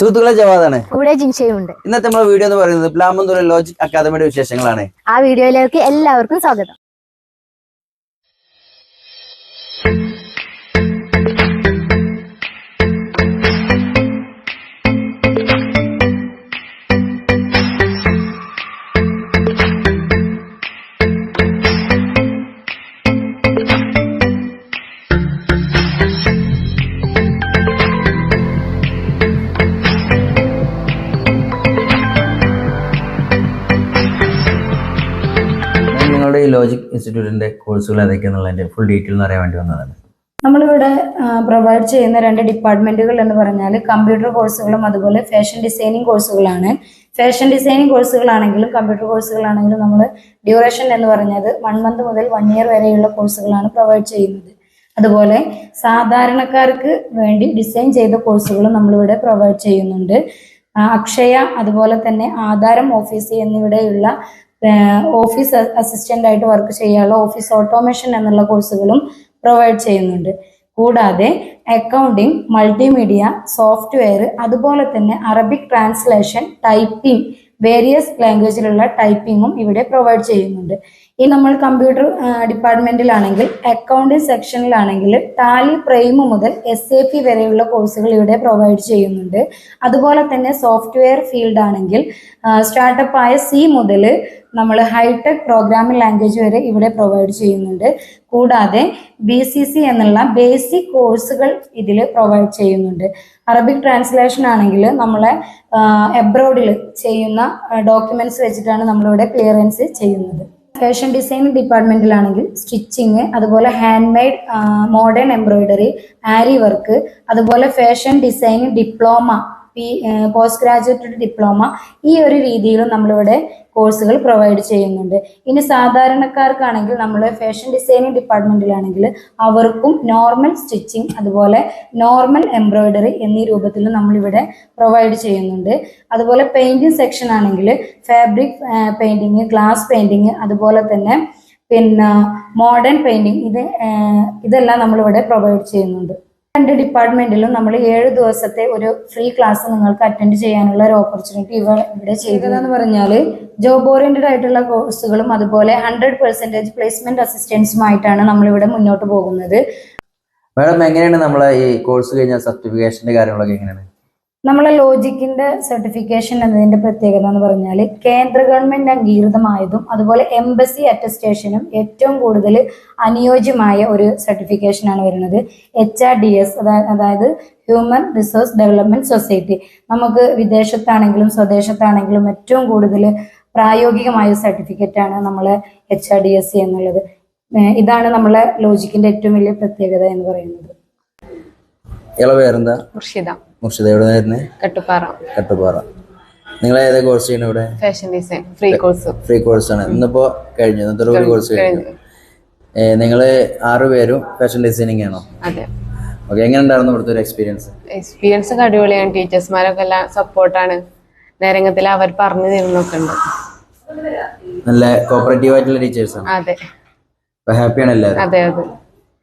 സുഹൃത്തുക്കളെ ജവാദാണ്. കൂടെ ജിൻഷയുണ്ട്. ഇന്നത്തെ നമ്മുടെ വീഡിയോ എന്ന് പറയുന്നത് പ്ലാമന്തുര ലോജിക് അക്കാദമിയുടെ വിശേഷങ്ങളാണ്. ആ വീഡിയോയിലേക്ക് എല്ലാവർക്കും സ്വാഗതം. ഈ ലോജിക് ഇൻസ്റ്റിറ്റ്യൂട്ടിന്റെ കോഴ്സുകൾ ഏതൊക്കെയാണെന്നുള്ളതിന്റെ ഫുൾ ഡീറ്റെയിൽ എന്ന് അറിയാൻ വേണ്ടി വന്നതാണ്. നമ്മളിവിടെ പ്രൊവൈഡ് ചെയ്യുന്ന രണ്ട് ഡിപ്പാർട്ട്മെന്റുകൾ എന്ന് പറഞ്ഞാൽ കമ്പ്യൂട്ടർ കോഴ്സുകളും അതുപോലെ ഫാഷൻ ഡിസൈനിങ് കോഴ്സുകളാണ് ഫാഷൻ ഡിസൈനിങ് കോഴ്സുകളാണെങ്കിലും കമ്പ്യൂട്ടർ കോഴ്സുകളാണെങ്കിലും നമ്മൾ ഡ്യൂറേഷൻ എന്ന് പറഞ്ഞത് വൺ മന്ത് മുതൽ വൺ ഇയർ വരെയുള്ള കോഴ്സുകളാണ് പ്രൊവൈഡ് ചെയ്യുന്നത്. അതുപോലെ സാധാരണക്കാർക്ക് വേണ്ടി ഡിസൈൻ ചെയ്ത കോഴ്സുകളും നമ്മളിവിടെ പ്രൊവൈഡ് ചെയ്യുന്നുണ്ട്. അക്ഷയ അതുപോലെ തന്നെ ആധാരം ഓഫീസ് എന്നിവിടെയുള്ള ഓഫീസ് അസിസ്റ്റന്റ് ആയിട്ട് വർക്ക് ചെയ്യാനുള്ള ഓഫീസ് ഓട്ടോമേഷൻ എന്നുള്ള കോഴ്സുകളും പ്രൊവൈഡ് ചെയ്യുന്നുണ്ട്. കൂടാതെ അക്കൗണ്ടിംഗ് മൾട്ടിമീഡിയ സോഫ്റ്റ്വെയർ അതുപോലെ തന്നെ അറബിക് ട്രാൻസ്ലേഷൻ ടൈപ്പിംഗ് വേരിയസ് ലാംഗ്വേജിലുള്ള ടൈപ്പിംഗും ഇവിടെ പ്രൊവൈഡ് ചെയ്യുന്നുണ്ട്. ഈ നമ്മൾ കമ്പ്യൂട്ടർ ഡിപ്പാർട്ട്മെന്റിലാണെങ്കിൽ അക്കൗണ്ടിംഗ് സെക്ഷനിലാണെങ്കിൽ ടാലി പ്രൈം മുതൽ എസ് എ പി വരെയുള്ള കോഴ്സുകൾ ഇവിടെ പ്രൊവൈഡ് ചെയ്യുന്നുണ്ട്. അതുപോലെ തന്നെ സോഫ്റ്റ്വെയർ ഫീൽഡ് ആണെങ്കിൽ സ്റ്റാർട്ടപ്പ് ആയ സി മുതൽ നമ്മൾ ഹൈടെക് പ്രോഗ്രാമിംഗ് ലാംഗ്വേജ് വരെ ഇവിടെ പ്രൊവൈഡ് ചെയ്യുന്നുണ്ട്. കൂടാതെ ബി സി സി എന്നുള്ള ബേസിക് കോഴ്സുകൾ ഇതിൽ പ്രൊവൈഡ് ചെയ്യുന്നുണ്ട്. അറബിക് ട്രാൻസ്ലേഷൻ ആണെങ്കിൽ നമ്മളെ എബ്രോഡിൽ ചെയ്യുന്ന ഡോക്യുമെന്റ്സ് വെച്ചിട്ടാണ് നമ്മളിവിടെ ക്ലിയറൻസ് ചെയ്യുന്നത്. ഫാഷൻ ഡിസൈനിങ് ഡിപ്പാർട്ട്മെന്റിലാണെങ്കിൽ സ്റ്റിച്ചിങ് അതുപോലെ handmade modern embroidery aari work അതുപോലെ fashion designing diploma P post graduate diploma ഈ ഒരു രീതിയിലും നമ്മളിവിടെ കോഴ്സുകൾ പ്രൊവൈഡ് ചെയ്യുന്നുണ്ട്. ഇനി സാധാരണക്കാർക്കാണെങ്കിൽ നമ്മൾ ഫാഷൻ ഡിസൈനിങ് ഡിപ്പാർട്ട്മെന്റിലാണെങ്കിൽ അവർക്കും നോർമൽ സ്റ്റിച്ചിങ് അതുപോലെ നോർമൽ എംബ്രോയ്ഡറി എന്നീ രൂപത്തിൽ നമ്മളിവിടെ പ്രൊവൈഡ് ചെയ്യുന്നുണ്ട്. അതുപോലെ പെയിന്റിങ് സെക്ഷൻ ആണെങ്കിൽ ഫാബ്രിക് പെയിന്റിങ് ഗ്ലാസ് പെയിന്റിങ് അതുപോലെ തന്നെ പിന്നെ മോഡേൺ പെയിന്റിങ് ഇത് ഇതെല്ലാം നമ്മളിവിടെ പ്രൊവൈഡ് ചെയ്യുന്നുണ്ട്. രണ്ട് ഡിപ്പാർട്ട്മെന്റിലും നമ്മൾ ഏഴ് ദിവസത്തെ ഒരു ഫ്രീ ക്ലാസ് നിങ്ങൾക്ക് അറ്റൻഡ് ചെയ്യാനുള്ള ഒരു ഓപ്പർച്യൂണിറ്റി ഇവ ഇവിടെ ചെയ്തതെന്ന് പറഞ്ഞാൽ ജോബ് ഓറിയന്റഡ് ആയിട്ടുള്ള കോഴ്സുകളും അതുപോലെ ഹൺഡ്രഡ് പെർസെന്റേജ് പ്ലേസ്മെന്റ് അസിസ്റ്റൻസുമായിട്ടാണ് നമ്മളിവിടെ മുന്നോട്ട് പോകുന്നത്. മാഡം എങ്ങനെയാണ് നമ്മളെ ഈ കോഴ്സ് കഴിഞ്ഞ സർട്ടിഫിക്കേഷന്റെ കാര്യങ്ങളൊക്കെ എങ്ങനെയാണ്? നമ്മളെ ലോജിക്കിന്റെ സർട്ടിഫിക്കേഷൻ എന്നതിന്റെ പ്രത്യേകത എന്ന് പറഞ്ഞാൽ കേന്ദ്ര ഗവൺമെന്റ് അംഗീകൃതമായതും അതുപോലെ എംബസി അറ്റസ്റ്റേഷനും ഏറ്റവും കൂടുതൽ അനുയോജ്യമായ ഒരു സർട്ടിഫിക്കേഷനാണ് വരുന്നത്. എച്ച് ആർ ഡി എസ് അതായത് ഹ്യൂമൻ റിസോഴ്സ് ഡെവലപ്മെന്റ് സൊസൈറ്റി നമുക്ക് വിദേശത്താണെങ്കിലും സ്വദേശത്താണെങ്കിലും ഏറ്റവും കൂടുതൽ പ്രായോഗികമായ സർട്ടിഫിക്കറ്റ് ആണ് നമ്മളെ H R D S C എന്നുള്ളത് ഇതാണ് നമ്മളെ ലോജിക്കിന്റെ ഏറ്റവും വലിയ പ്രത്യേകത എന്ന് പറയുന്നത്. ഇള പേരെന്താ? മുർഷിദ. മുർഷിദ എവിടെ കട്ടുപ്പാറ. കട്ടുപാറ നിങ്ങൾ ഏതാ കോഴ്സ് ചെയ്യണം ഇവിടെ? Fashion design free course free course ആണ്. ഇന്നിപ്പോ കഴിഞ്ഞു. ഇന്നത്തെ ഒരു കോഴ്സ് കഴിഞ്ഞു ഏ, നിങ്ങൾ ആറ് പേരും ഫാഷൻ ഡിസൈനിങ് ആണോ? അതെ. ഓക്കെ എങ്ങനെ ഉണ്ടായിരുന്നു ഇവിടുത്തെ ഒരു എക്സ്പീരിയൻസ് എക്സ്പീരിയൻസ് ഒക്കെ അടിപൊളിയാണ്. ടീച്ചേഴ്സ്മാരൊക്കെ എല്ലാം സപ്പോർട്ടാണ്. നേരങ്ങത്തിൽ അവർ പറഞ്ഞു തരുന്നൊക്കെ ഉണ്ട്. നല്ല കോപ്പറേറ്റീവ് ആയിട്ടുള്ള ടീച്ചേഴ്സ് ആണ്. അതെ. ഹാപ്പിയാണ് എല്ലാവരും അതെ അതെ.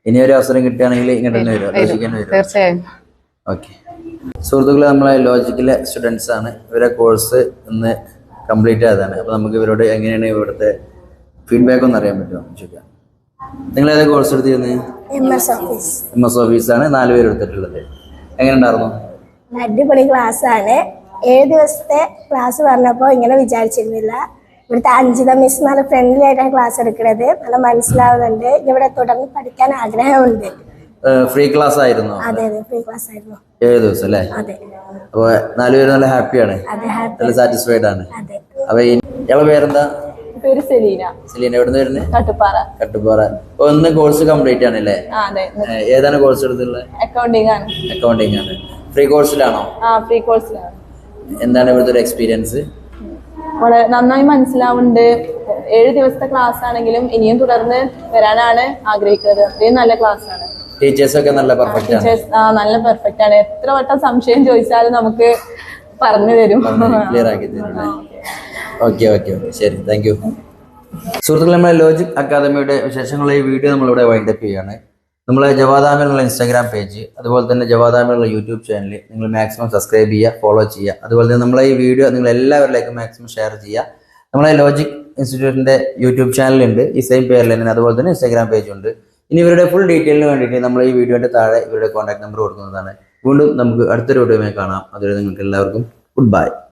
ഇനി ഒരു അവസരം കിട്ടുകയാണെങ്കിൽ ഇങ്ങനെ തന്നെ വരും ലോജിക്കാൻ വരും. തീർച്ചയായും. ഓക്കെ. സുഹൃത്തുക്കളെ നമ്മളെ ലോജിക്കിലെ സ്റ്റുഡൻസ് ആണ്. ഇവരെ കോഴ്സ് ഇന്ന് കംപ്ലീറ്റ് ആയതാണ്. അപ്പൊ നമുക്ക് ഇവരോട് എങ്ങനെയാണ് ഇവിടുത്തെ ഫീഡ്ബാക്ക് ഒന്ന് അറിയാൻ പറ്റുമോ? ചോദിക്കാം. നിങ്ങൾ ഏതാ കോഴ്സ് എടുത്തിരുന്നത് എം എസ് ഓഫീസ് ആണ്. നാല് പേര് എടുത്തിട്ടുള്ളത്. എങ്ങനെ ഉണ്ടായിരുന്നു? അടിപൊളി ക്ലാസ് ആണ്. ഏഴ് ദിവസത്തെ ക്ലാസ് പറഞ്ഞപ്പോൾ ഇങ്ങനെ വിചാരിച്ചിരുന്നില്ല. ഇവിടുത്തെ അഞ്ജിത മിസ് നല്ല ഫ്രണ്ട്ലി ആയിട്ടാണ് ക്ലാസ് എടുക്കുന്നത്. നല്ല മനസ്സിലാവുന്നുണ്ട്. ഇവിടെ തുടർന്ന് പഠിക്കാൻ ആഗ്രഹമുണ്ട്. ഫ്രീ ക്ലാസ് ആയിരുന്നു? അതെ അതെ ഫ്രീ ക്ലാസ് ആയിരുന്നു. ഏഴ് ദിവസം അല്ലേ? അതെ. അപ്പൊ നാലുപേരും നല്ല ഹാപ്പിയാണ്. നല്ല സാറ്റിസ്ഫൈഡ് ആണ്. അതെ. അപ്പൊ ഇയാളെ പേരെന്താ? പേര് സെലീന. സെലീന എവിടുന്ന് വരുന്നത് കട്ടുപ്പാറ. കട്ടുപാറ അപ്പൊ ഒന്ന് കോഴ്സ് കംപ്ലീറ്റ് ആണല്ലേ ഏതാണ് കോഴ്സ് എടുത്തുള്ളത് അക്കൗണ്ടിങ് ആണ്. അക്കൗണ്ടിങ് ആണ്. ഫ്രീ കോഴ്സിലാണോ ആ ഫ്രീ കോഴ്സിലാണ് എന്താണ് ഇവിടുത്തെ ഒരു എക്സ്പീരിയൻസ് വളരെ നന്നായി മനസ്സിലാവുന്നുണ്ട്. ഏഴ് ദിവസത്തെ ക്ലാസ് ആണെങ്കിലും ഇനിയും തുടർന്ന് വരാനാണ് ആഗ്രഹിക്കുന്നത്. അത്രയും നല്ല ക്ലാസ് ആണ്. ടീച്ചേഴ്സ് ഒക്കെ നല്ല പെർഫെക്റ്റ് ആണ്. ടീച്ചേഴ്സ് ആ നല്ല പെർഫെക്റ്റ് ആണ്. എത്ര വട്ടം സംശയം ചോദിച്ചാലും നമുക്ക് പറഞ്ഞു തരും. ക്ലിയർ ആക്കി തരുന്നത് ഓക്കെ ഓക്കെ ഓക്കെ ശരി താങ്ക് യു സുഹൃത്തുക്കളെ നമ്മളെ ലോജിക് അക്കാദമിയുടെ വിശേഷങ്ങളെ ഈ വീഡിയോ നമ്മളിവിടെ വൈൻഡപ്പ് ചെയ്യാണ് നമ്മളെ ജവാദാമിനുള്ള ഇൻസ്റ്റാഗ്രാം പേജ് അതുപോലെ തന്നെ ജവാദാമിനുള്ള യൂട്യൂബ് ചാനൽ നിങ്ങൾ മാക്സിമം സബ്സ്ക്രൈബ് ചെയ്യുക ഫോളോ ചെയ്യുക. അതുപോലെ തന്നെ നമ്മളെ ഈ വീഡിയോ നിങ്ങൾ എല്ലാവരിലേക്കും മാക്സിമം ഷെയർ ചെയ്യുക. നമ്മളെ ലോജിക് ഇൻസ്റ്റിറ്റ്യൂട്ടിന്റെ യൂട്യൂബ് ചാനലുണ്ട് ഈ സെയിം പേരിൽ തന്നെ. അതുപോലെ തന്നെ ഇൻസ്റ്റാഗ്രാം പേജ് ഉണ്ട്. ഇനി ഇവരുടെ ഫുൾ ഡീറ്റെയിലിന് വേണ്ടിയിട്ട് നമ്മൾ ഈ വീഡിയോയുടെ താഴെ ഇവരുടെ കോൺടാക്ട് നമ്പർ കൊടുക്കുന്നതാണ്. വീണ്ടും നമുക്ക് അടുത്തൊരു വീഡിയോയുമായി കാണാം. അതുവരെ നിങ്ങൾക്ക് എല്ലാവർക്കും ഗുഡ് ബൈ